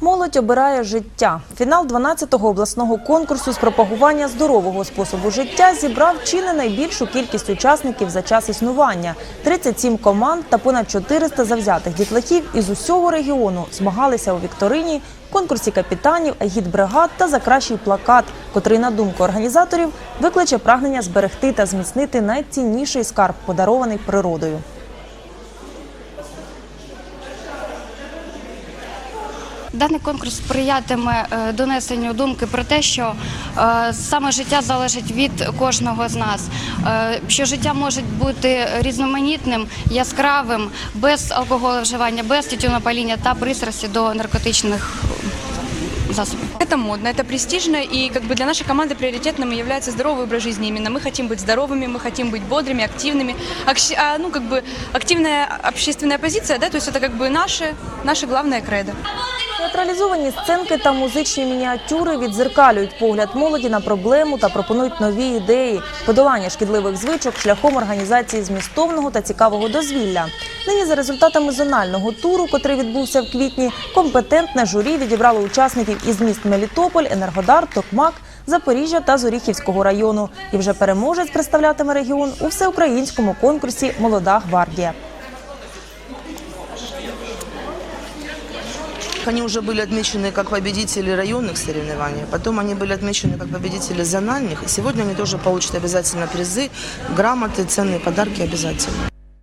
Молодь обирає життя. Фінал 12-го обласного конкурсу з пропагування здорового способу життя зібрав чи не найбільшу кількість учасників за час існування. 37 команд та понад 400 завзятих дітлахів із усього регіону змагалися у вікторині, конкурсі капітанів, агітбригад та за кращий плакат, котрий, на думку організаторів, викличе прагнення зберегти та зміцнити найцінніший скарб, подарований природою. Даний конкурс сприятиме е, донесенню думки про те, що е, саме життя залежить від кожного з нас, е, що життя може бути різноманітним, яскравим, без алкоголовживання, без тютюнопаління та пристрасті до наркотичних е, засобів. Это модно, это престижно, и как бы для нашей команды приоритетным является здоровый образ жизни. Именно мы хотим быть здоровыми, мы хотим быть бодрыми, активными. Акш- а, ну, как бы активная общественная позиция, да, то есть это как бы наше, наше главное кредо. Театралізовані сценки та музичні мініатюри відзеркалюють погляд молоді на проблему та пропонують нові ідеї подолання шкідливих звичок шляхом організації змістовного та цікавого дозвілля. Нині за результатами зонального туру, котрий відбувся в квітні, компетентне журі відібрало учасників із міст Мелітополь, Енергодар, Токмак, Запоріжжя та Зоріхівського району. І вже переможець представлятиме регіон у всеукраїнському конкурсі Молода гвардія. Они уже были отмечены как победители районных соревнований, потом они были отмечены как победители зональных, и сегодня они тоже получат обязательно призы, грамоты, ценные подарки обязательно.